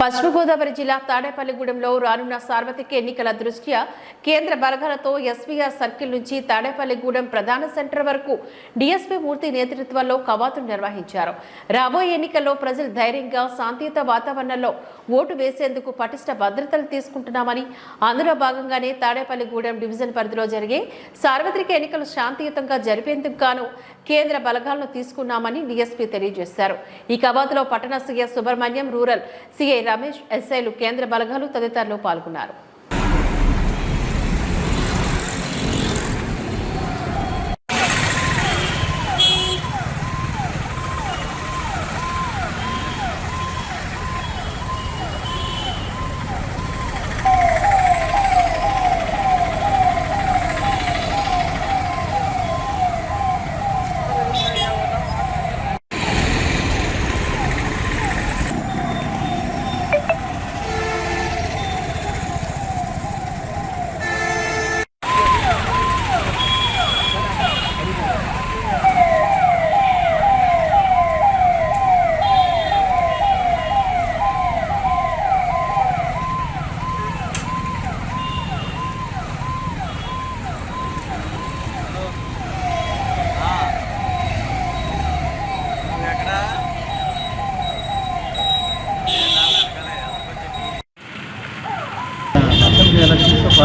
పశ్చిమ గోదావరి జిల్లా తాడేపల్లిగూడెంలో రానున్న సార్వత్రిక ఎన్నికల దృష్ట్యా కేంద్ర బలగాలతో ఎస్వీఆర్ సర్కిల్ నుంచి తాడేపల్లిగూడెం ప్రధాన సెంటర్ వరకు డీఎస్పీ మూర్తి నేతృత్వంలో కవాతును నిర్వహించారు. రాబోయే ఎన్నికల్లో ప్రజలు ధైర్యంగా శాంతియుత వాతావరణంలో ఓటు వేసేందుకు పటిష్ట భద్రతలు తీసుకుంటున్నామని అందులో భాగంగానే తాడేపల్లిగూడెం డివిజన్ పరిధిలో జరిగే సార్వత్రిక ఎన్నికలు శాంతియుతంగా జరిపేందుకు గాను కేంద్ర బలగాలను తీసుకున్నామని డీఎస్పీ తెలియజేశారు. ఈ కవాతులో పట్టణ CS Subrahmanyam rural CI Ramesh ఎస్ఐలు కేంద్ర బలగాలు తదితరులు పాల్గొన్నారు.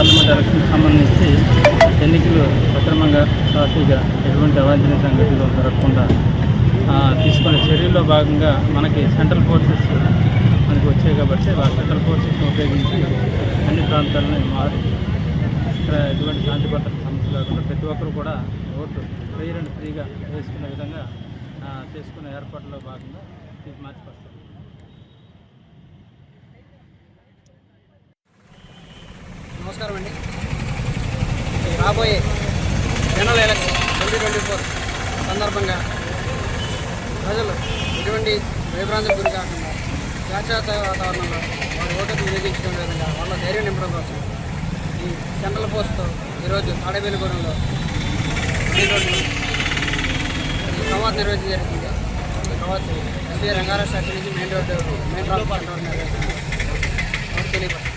పార్లమెంట్ ఎలక్షన్కి సంబంధించి ఎన్నికలు సక్రమంగా సాఫీగా ఎటువంటి అవాంఛనీయ సంఘటనలు జరగకుండా తీసుకునే చర్యల్లో భాగంగా మనకి సెంట్రల్ ఫోర్సెస్ మనకి వచ్చాయి కాబట్టి ఆ సెంట్రల్ ఫోర్సెస్ని ఉపయోగించి అన్ని ప్రాంతాలని మారి ఇక్కడ ఎటువంటి శాంతి భద్రత సమస్య కాకుండా ప్రతి ఒక్కరు కూడా ఓటు ఫ్రీ అండ్ ఫ్రీగా వేసుకునే విధంగా ఆ, చేసుకునే భాగంగా ఇది నమస్కారం అండి. రాబోయే general election twenty twenty four సందర్భంగా ప్రజలు ఎటువంటి విభ్రాంతికి గురి కాకుండా శాశ్వత వాతావరణంలో వారి ఓటుకు వినియోగించుకునే విధంగా వాళ్ళ ధైర్యం నింపడం కోసం ఈ సెంట్రల్ పోస్ట్తో ఈరోజు తాడేపల్లిగూడెంలో కవాత్ నిర్వహించడం జరిగింది. కవాత్ ఎస్వీ రంగారావు శాఖ నుంచి main road main road centre తెలియపడుతుంది